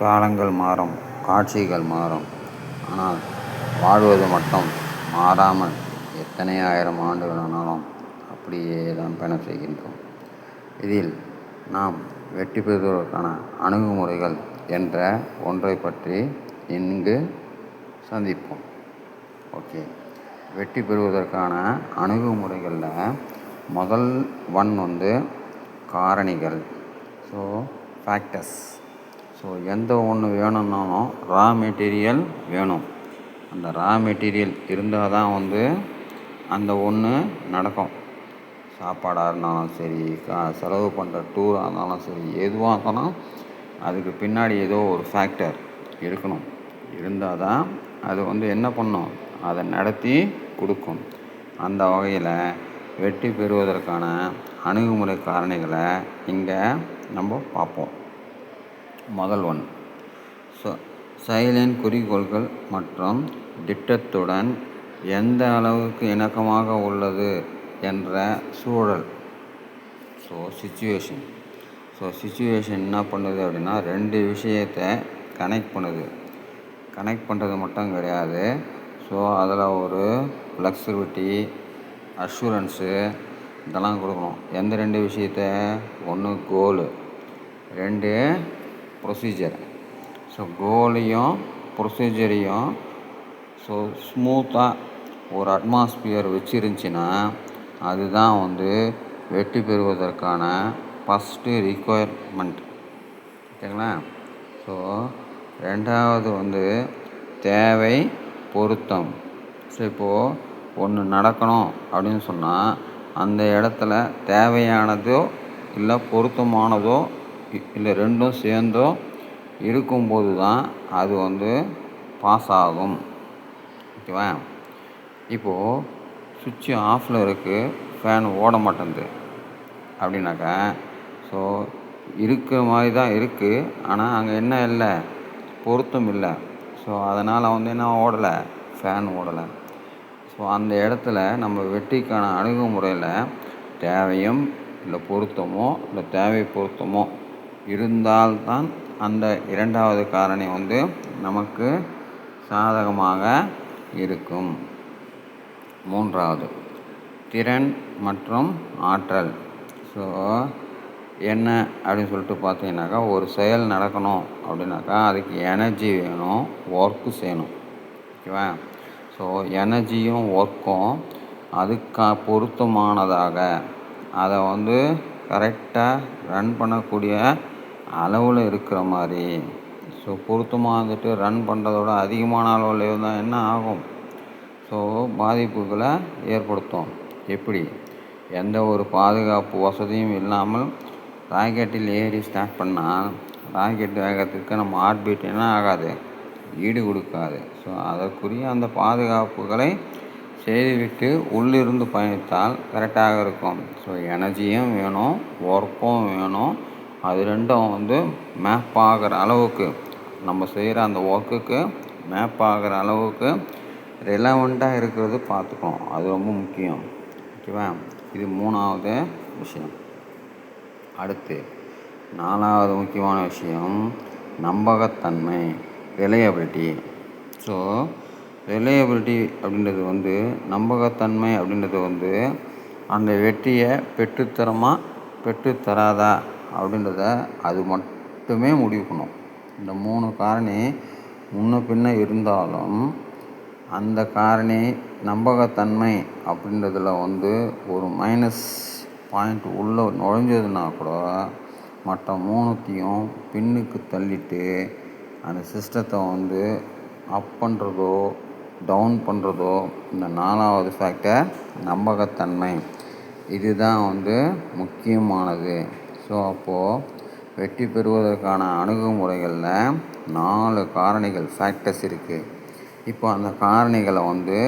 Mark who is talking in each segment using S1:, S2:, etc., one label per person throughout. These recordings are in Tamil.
S1: காலங்கள் மாறும் காட்சிகள் மாறும். ஆனால் வாழ்வது மட்டும் மாறாமல் எத்தனை ஆயிரம் ஆண்டுகள் ஆனாலும் அப்படியே தான் பயணம் செய்கின்றோம். இதில் நாம் வெற்றி பெறுவதற்கான அணுகுமுறைகள் என்ற ஒன்றை பற்றி இங்கு சந்திப்போம். ஓகே. வெற்றி பெறுவதற்கான அணுகுமுறைகளில் முதல் ஒன் வந்து காரணிகள். ஸோ ஃபேக்டர்ஸ் ஸோ எந்த ஒன்று வேணும்னாலும் ரா மெட்டீரியல் வேணும். அந்த ரா மெட்டீரியல் இருந்தால் தான் வந்து அந்த ஒன்று நடக்கும். சாப்பாடாக இருந்தாலும் சரி கா செலவு பண்ணுற டூராக இருந்தாலும் சரி எதுவாக இருந்தாலும் அதுக்கு பின்னாடி ஏதோ ஒரு ஃபேக்டர் இருக்கணும். இருந்தால் தான் அது வந்து என்ன பண்ணும்? அதை நடத்தி கொடுக்கும். அந்த வகையில் வெற்றி பெறுவதற்கான அணுகுமுறை காரணிகளை இங்கே நம்ம பார்ப்போம். முதல் ஒன். ஸோ செயலின் குறிக்கோள்கள் மற்றும் திட்டத்துடன் எந்த அளவுக்கு இணக்கமாக உள்ளது என்ற சூழல். ஸோ சுச்சுவேஷன் ஸோ சுச்சுவேஷன் என்ன பண்ணுது அப்படின்னா ரெண்டு விஷயத்தை கனெக்ட் பண்ணுது. கனெக்ட் பண்ணுறது மட்டும் கிடையாது. ஸோ அதில் ஒரு ஃப்ளெக்சிபிலிட்டி அஷூரன்ஸு இதெல்லாம் கொடுக்கணும். எந்த ரெண்டு விஷயத்த? ஒன்று கோலு ரெண்டு ப்ரொசீஜர் ஸோ கோலையும் ப்ரொசீஜரையும் ஸோ ஸ்மூத்தாக ஒரு அட்மாஸ்பியர் வச்சுருந்துச்சின்னா அதுதான் வந்து வெற்றி பெறுவதற்கான ஃபஸ்ட்டு ரிக்குயர்மெண்ட் ஓகேங்களா? ஸோ ரெண்டாவது வந்து தேவை பொருத்தம். ஸோ இப்போது ஒன்று நடக்கணும் அப்படின்னு சொன்னால் அந்த இடத்துல தேவையானதோ இல்லை பொருத்தமானதோ இல்லை ரெண்டும் சேர்ந்தோ இருக்கும்போது தான் அது வந்து பாஸ் ஆகும். ஓகேவா? இப்போது சுவிட்சு ஆஃபில் இருக்குது ஃபேன் ஓட மாட்டேங்குது அப்படின்னாக்கா ஸோ இருக்கிற மாதிரி தான் இருக்குது ஆனால் அங்கே என்ன இல்லை? பொருத்தம் இல்லை. ஸோ அதனால் வந்து என்ன ஓடலை? ஃபேன் ஓடலை. ஸோ அந்த இடத்துல நம்ம வெற்றிக்கான அணுகுமுறையில் தேவையும் இல்லை பொருத்தமோ இல்லை தேவை பொருத்தமோ இருந்தால்தான் அந்த இரண்டாவது காரணி வந்து நமக்கு சாதகமாக இருக்கும். மூன்றாவது திறன் மற்றும் ஆற்றல். ஸோ என்ன அப்படின்னு சொல்லிட்டு பார்த்தீங்கன்னாக்கா ஒரு செயல் நடக்கணும் அப்படின்னாக்கா அதுக்கு எனர்ஜி வேணும் ஒர்க்கு செய்யணும். ஓகேவா? ஸோ எனர்ஜியும் ஒர்க்கும் அதுக்கா பொருத்தமானதாக. அதை வந்து கரெக்டாக ரன் பண்ணக்கூடிய அளவில் இருக்கிற மாதிரி. ஸோ பொருத்தமாக வந்துட்டு ரன் பண்ணுறதோட அதிகமான அளவில் இருந்தால் என்ன ஆகும்? ஸோ பாதிப்புகளை ஏற்படுத்தும். எப்படி? எந்த ஒரு பாதுகாப்பு வசதியும் இல்லாமல் ராக்கெட்டில் ஏறி ஸ்டார்ட் பண்ணால் ராக்கெட் வேகத்துக்கு நம்ம ஆர்பிட் என்ன ஆகாது? ஈடு கொடுக்காது. ஸோ அதற்குரிய அந்த பாதுகாப்புகளை செய்துவிட்டு உள்ளிருந்து பயணித்தால் கரெக்டாக இருக்கும். ஸோ எனர்ஜியும் வேணும் ஒர்க்கும் வேணும். அது ரெண்டும் வந்து மேப் ஆகிற அளவுக்கு நம்ம செய்கிற அந்த ஒர்க்குக்கு மேப் ஆகிற அளவுக்கு ரிலவெண்ட்டாக இருக்கிறது பார்த்துக்கணும். அது ரொம்ப முக்கியம். ஓகேவா இது மூணாவது விஷயம். அடுத்து நாலாவது முக்கியமான விஷயம் நம்பகத்தன்மை ரிலையபிலிட்டி ஸோ ரிலையபிலிட்டி அப்படின்றது வந்து நம்பகத்தன்மை அப்படின்றது வந்து அந்த வெற்றியை பெற்றுத்தரமா பெற்றுத்தராதா? அப்படின்றத அது மட்டுமே முடிவு பண்ணும். இந்த மூணு காரணி முன்ன பின்ன இருந்தாலும் அந்த காரணி நம்பகத்தன்மை அப்படின்றதில் வந்து ஒரு மைனஸ் பாயிண்ட் உள்ளே நுழைஞ்சதுன்னா கூட மற்ற மூணுத்தையும் பின்னுக்கு தள்ளிட்டு அந்த சிஸ்டத்தை வந்து அப் பண்ணுறதோ டவுன் பண்ணுறதோ இந்த நாலாவது ஃபேக்டர் நம்பகத்தன்மை. இதுதான் வந்து முக்கியமானது. ஸோ அப்போது வெற்றி பெறுவதற்கான அணுகுமுறைகளில் நாலு காரணிகள் ஃபேக்டர்ஸ் இருக்குது இப்போ அந்த காரணிகளை வந்து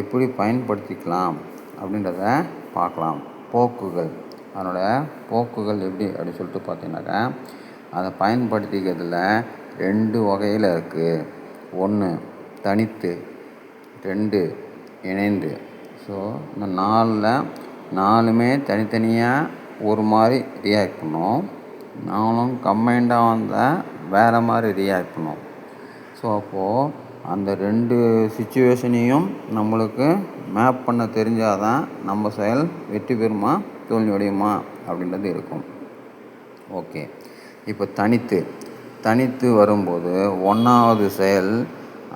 S1: எப்படி பயன்படுத்திக்கலாம் அப்படின்றத பார்க்கலாம். போக்குகள். அதனோட போக்குகள் எப்படி அப்படின்னு சொல்லிட்டு பார்த்தீங்கன்னாக்கா அதை பயன்படுத்திக்கிறதுல ரெண்டு வகையில் இருக்குது ஒன்று தனித்து. ரெண்டு இணைந்து. ஸோ இந்த நாலில் நாலுமே தனித்தனியாக ஒரு மாதிரி ரியாக்ட் பண்ணும் நானும் கம்பைண்டாக வந்தால் வேறு மாதிரி ரியாக்ட் பண்ணும் ஸோ அப்போது அந்த ரெண்டு சுச்சுவேஷனையும் நம்மளுக்கு மேப் பண்ண தெரிஞ்சால் தான் நம்ம செயல் வெற்றி பெறுமா தோல்வி அடையுமா அப்படின்றது இருக்கும். ஓகே இப்போ தனித்து. தனித்து வரும்போது ஒன்றாவது செயல்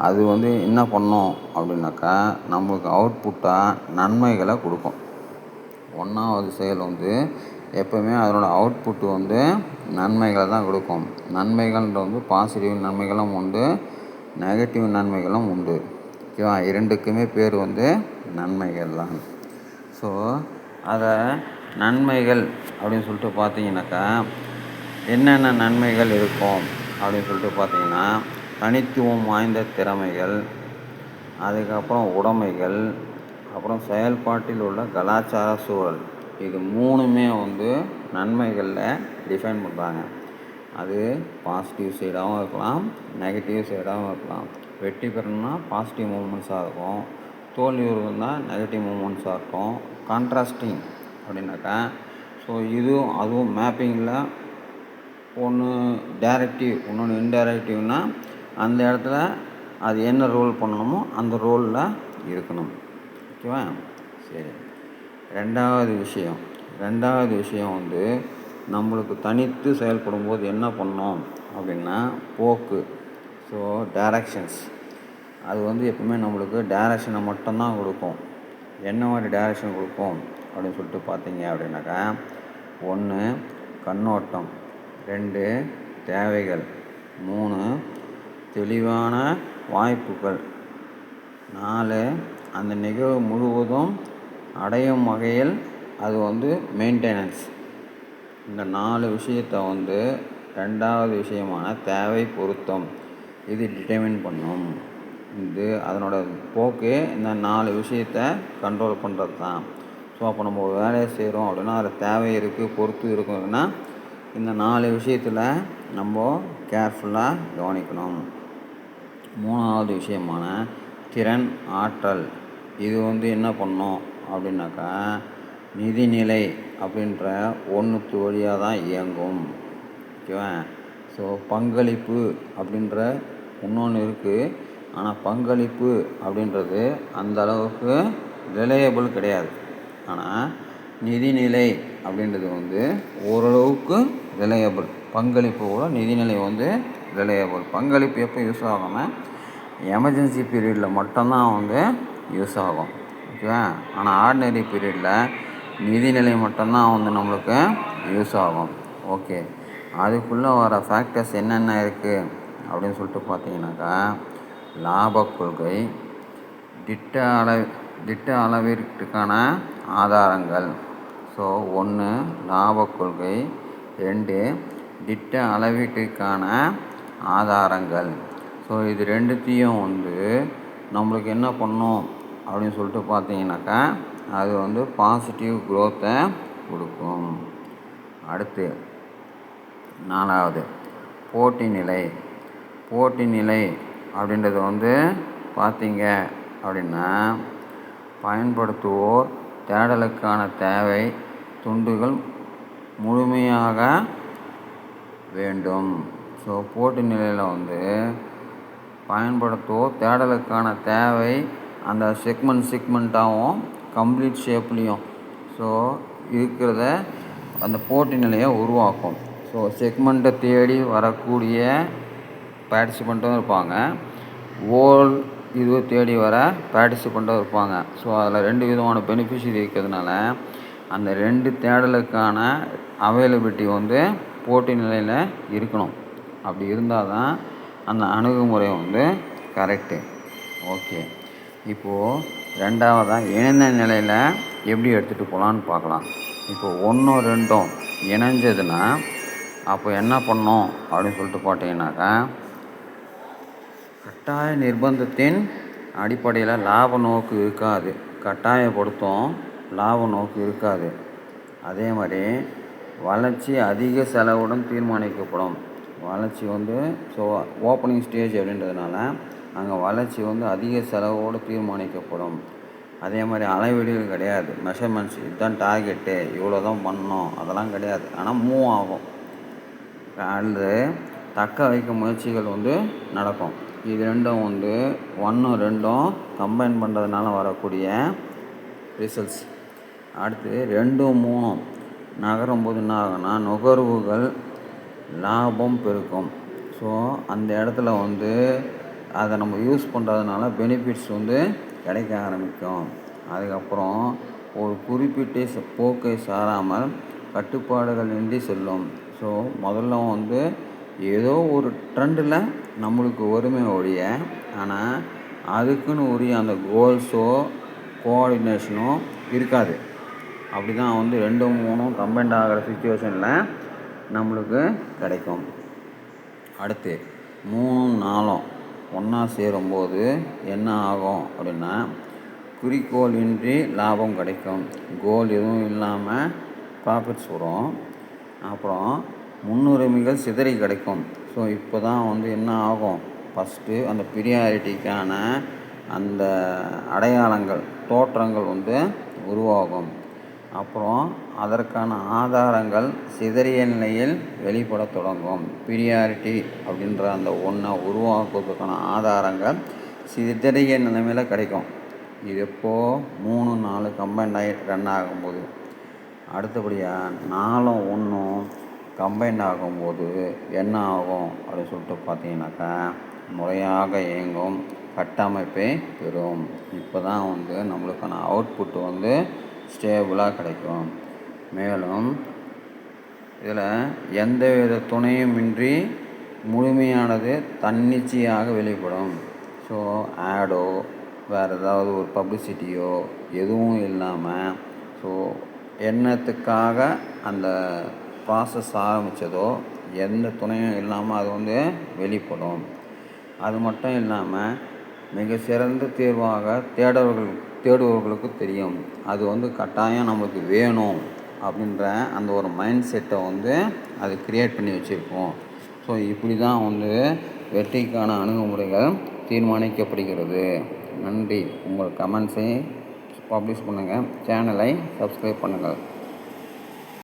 S1: அது வந்து என்ன பண்ணும் அப்படின்னாக்கா நம்மளுக்கு அவுட்புட்டாக நன்மைகளை கொடுக்கும். ஒன்றாவது செயல் வந்து எப்போவுமே அதனோட அவுட்புட் வந்து நன்மைகளை தான் கொடுக்கும். நன்மைகள்ன்ற வந்து பாசிட்டிவ் நன்மைகளும் உண்டு நெகட்டிவ் நன்மைகளும் உண்டு. ஓகேவா இரண்டுக்குமே பேர் வந்து நன்மைகள் தான். ஸோ அதை நன்மைகள் அப்படின்னு சொல்லிட்டு பார்த்தீங்கன்னாக்கா என்னென்ன நன்மைகள் இருக்கும் அப்படின்னு சொல்லிட்டு பார்த்தீங்கன்னா தனித்துவம் வாய்ந்த திறமைகள் அதுக்கப்புறம் உடைமைகள் அப்புறம் செயல்பாட்டில் உள்ள கலாச்சார சூழல். இது மூணுமே வந்து நன்மைகளில் டிஃபைன் பண்ணுறாங்க அது பாசிட்டிவ் சைடாகவும் இருக்கலாம் நெகட்டிவ் சைடாகவும் இருக்கலாம். வெற்றி பெறணும்னா பாசிட்டிவ் மூமெண்ட்ஸாக இருக்கும். தோல்வி இருந்தால் நெகட்டிவ் மூமெண்ட்ஸாக இருக்கும். கான்ட்ராஸ்டிங் அப்படின்னாக்கா ஸோ இதுவும் அதுவும் மேப்பிங்கில் ஒன்று டேரக்டிவ் இன்னொன்று இன்டைரக்டிவ்னால் அந்த இடத்துல அது என்ன ரோல் பண்ணணுமோ அந்த ரோலில் இருக்கணும். ஓகேவா சரி. ரெண்டாவது விஷயம். ரெண்டாவது விஷயம் வந்து நம்மளுக்கு தனித்து செயல்படும் போது என்ன பண்ணோம் அப்படின்னா போக்கு. ஸோ டேரக்ஷன்ஸ் அது வந்து எப்பவுமே நம்மளுக்கு டேரக்ஷனை மட்டும்தான் கொடுக்கும். என்ன மாதிரி டேரக்ஷன் கொடுக்கும் அப்படின்னு சொல்லிட்டு பார்த்தீங்க அப்படின்னாக்கா ஒன்று கண்ணோட்டம். ரெண்டு தேவைகள். மூணு தெளிவான வாய்ப்புகள். நாலு அந்த நிகழ்வு முழுவதும் அடையும் வகையில் அது வந்து மெயின்டெனன்ஸ் இந்த நாலு விஷயத்தை வந்து ரெண்டாவது விஷயமான தேவை பொருத்தம். இது டிட்டர்மின் பண்ணும். இது அதனோட போக்கு இந்த நாலு விஷயத்த கண்ட்ரோல் பண்ணுறது தான். ஸோ அப்போ நம்ம ஒரு வேலையை செய்கிறோம் அப்படின்னா அதில் தேவை இருக்குது பொறுத்து இருக்குதுன்னா இந்த நாலு விஷயத்தில் நம்ம கேர்ஃபுல்லாக கவனிக்கணும். மூணாவது விஷயமான திறன் ஆற்றல். இது வந்து என்ன பண்ணும் அப்படின்னாக்கா நிதிநிலை அப்படின்ற ஒன்றுத்து வழியாக தான் இயங்கும். ஓகேவா? ஸோ பங்களிப்பு அப்படின்ற இன்னொன்று இருக்குது ஆனால் பங்களிப்பு அப்படின்றது அந்த அளவுக்கு ரிலையபிள் கிடையாது. ஆனால் நிதிநிலை அப்படின்றது வந்து ஓரளவுக்கு ரிலையபிள் பங்களிப்பு கூட நிதிநிலை வந்து ரிலையபிள் பங்களிப்பு எப்போ யூஸ் ஆகாமல் எமர்ஜென்சி பீரியடில் மட்டும்தான் வந்து யூஸ் ஆகும். ஓகேவா ஆனால் ஆர்டினரி பீரியடில் நிதிநிலை மட்டும்தான் வந்து நம்மளுக்கு யூஸ் ஆகும். ஓகே அதுக்குள்ளே வர ஃபேக்டர்ஸ் என்னென்ன இருக்குது அப்படின்னு சொல்லிட்டு பார்த்தீங்கன்னாக்கா லாப கொள்கை திட்ட அளவு திட்ட அளவிற்கான ஆதாரங்கள். ஸோ ஒன்று லாப கொள்கை. ரெண்டு திட்ட அளவீட்டுக்கான ஆதாரங்கள். ஸோ இது ரெண்டுத்தையும் வந்து நம்மளுக்கு என்ன பண்ணும் அப்படின்னு சொல்லிட்டு பார்த்தீங்கன்னாக்கா அது வந்து பாசிட்டிவ் க்ரோத்தை கொடுக்கும். அடுத்து நாலாவது போட்டி நிலை. போட்டி நிலை அப்படின்றது வந்து பார்த்தீங்க அப்படின்னா பயன்படுத்துவோர் தேடலுக்கான தேவை துண்டுகள் முழுமையாக வேண்டும். ஸோ போட்டி நிலையில் வந்து பயன்படுத்துவோர் தேடலுக்கான தேவை அந்த செக்மெண்ட் செக்மெண்ட்டாகவும் கம்ப்ளீட் ஷேப்லேயும் ஸோ இருக்கிறத அந்த போட்டி நிலையை உருவாக்கும். ஸோ செக்மெண்ட்டை தேடி வரக்கூடிய பார்ட்டிசிபெண்ட்டும் இருப்பாங்க. ஓல் இது தேடி வர பார்ட்டிசிபெண்ட்டும் இருப்பாங்க. ஸோ அதில் ரெண்டு விதமான பெனிஃபிஷியரி இருக்கிறதுனால அந்த ரெண்டு தேடலுக்கான அவைலபிலிட்டி வந்து போட்டி நிலையில் இருக்கணும். அப்படி இருந்தால் தான் அந்த அணுகுமுறை வந்து கரெக்டு ஓகே இப்போது ரெண்டாவதாக இணைந்த நிலையில் எப்படி எடுத்துகிட்டு போகலான்னு பார்க்கலாம். இப்போ ஒன்றும் ரெண்டும் இணைஞ்சதுன்னா அப்போ என்ன பண்ணோம்? அப்படின்னு சொல்லிட்டு பார்த்தீங்கன்னாக்கா கட்டாய நிர்பந்தத்தின் அடிப்படையில் லாப நோக்கு இருக்காது. கட்டாயப்படுத்தும் லாப நோக்கு இருக்காது. அதே மாதிரி வளர்ச்சி அதிக செலவுடன் தீர்மானிக்கப்படும். வளர்ச்சி வந்து ஸோ ஓப்பனிங் ஸ்டேஜ் அப்படின்றதுனால அங்கே வளர்ச்சி வந்து அதிக செலவோடு தீர்மானிக்கப்படும். அதே மாதிரி அளவீடுகள் கிடையாது. மெஷர்மெண்ட்ஸ் இதுதான் டார்கெட்டு இவ்வளோ தான் பண்ணணும். அதெல்லாம் கிடையாது. ஆனால் மூவ் ஆகும். அது தக்க வைக்க முயற்சிகள் வந்து நடக்கும். இது ரெண்டும் வந்து ஒன்றும் ரெண்டும் கம்பைன் பண்ணுறதுனால வரக்கூடிய ரிசல்ட்ஸ் அடுத்து ரெண்டும் மூணும் நகரும் போது என்ன ஆகும்னா நுகர்வுகள் லாபம் பெருக்கும். ஸோ அந்த இடத்துல வந்து அதை நம்ம யூஸ் பண்ணுறதுனால பெனிஃபிட்ஸ் வந்து கிடைக்க ஆரம்பிக்கும். அதுக்கப்புறம் ஒரு குறிப்பிட்ட ச- போக்கை சாராமல் கட்டுப்பாடுகள் இன்றி செல்லும். ஸோ முதல்ல வந்து ஏதோ ஒரு ட்ரெண்டில் நம்மளுக்கு ஒருமை ஒழிய ஆனால் அதுக்குன்னு உரிய அந்த கோல்ஸோ கோஆர்டினேஷனோ இருக்காது. அப்படி தான் வந்து ரெண்டும் மூணும் கம்பைண்ட் ஆகிற சுச்சுவேஷனில் நம்மளுக்கு கிடைக்கும். அடுத்து மூணும் நாலும் ஒன்றா சேரும்போது என்ன ஆகும் அப்படின்னா குறிக்கோள் இன்றி லாபம் கிடைக்கும். கோல் எதுவும் இல்லாமல் ப்ராஃபிட்ஸ் வரும். அப்புறம் முன்னுரிமைகள் சிதறி கிடைக்கும். ஸோ இப்போ தான் வந்து என்ன ஆகும்? ஃபஸ்ட்டு அந்த பிரியாரிட்டிக்கான அந்த அடையாளங்கள் தோற்றங்கள் வந்து உருவாகும். அப்புறம் அதற்கான ஆதாரங்கள் சிதறிய நிலையில் வெளிப்படத் தொடங்கும். பிரியாரிட்டி அப்படின்ற அந்த ஒன்றை உருவாக்குவதற்கான ஆதாரங்கள் சிதறிய நிலைமையில் கிடைக்கும். இது எப்போ? மூணு நாலு கம்பைண்ட் ஆகி ரன் ஆகும்போது. அடுத்தபடியாக நாலும் ஒன்றும் கம்பைண்ட் ஆகும்போது என்ன ஆகும் அப்படின்னு சொல்லிட்டு பார்த்தீங்கன்னாக்கா முறையாக இயங்கும் கட்டமைப்பை பெறும். இப்போ தான் வந்து நம்மளுக்கான அவுட்புட் வந்து ஸ்டேபிளாக கிடைக்கும். மேலும் இதில் எந்தவித துணையுமின்றி முழுமையானது தன்னிச்சையாக வெளிப்படும். ஸோ ஆடோ வேறு ஏதாவது ஒரு பப்ளிசிட்டியோ எதுவும் இல்லாமல் ஸோ என்னத்துக்காக அந்த ப்ராசஸ் ஆரம்பித்ததோ எந்த துணையும் இல்லாமல் அது வந்து வெளிப்படும். அது மட்டும் இல்லாமல் மிக சிறந்த தேர்வாக தேடவர்கள் தேடுபவர்களுக்கு தெரியும். அது வந்து கட்டாயம் நம்மளுக்கு வேணும். அப்படின்ற அந்த ஒரு மைண்ட் செட்டை வந்து அது கிரியேட் பண்ணி வச்சுருக்கோம் ஸோ இப்படி தான் வந்து வெற்றிக்கான அணுகுமுறைகள் தீர்மானிக்கப்படுகிறது. நன்றி. உங்கள் கமெண்ட்ஸை பப்ளிஷ் பண்ணுங்கள் சேனலை சப்ஸ்கிரைப் பண்ணுங்கள்.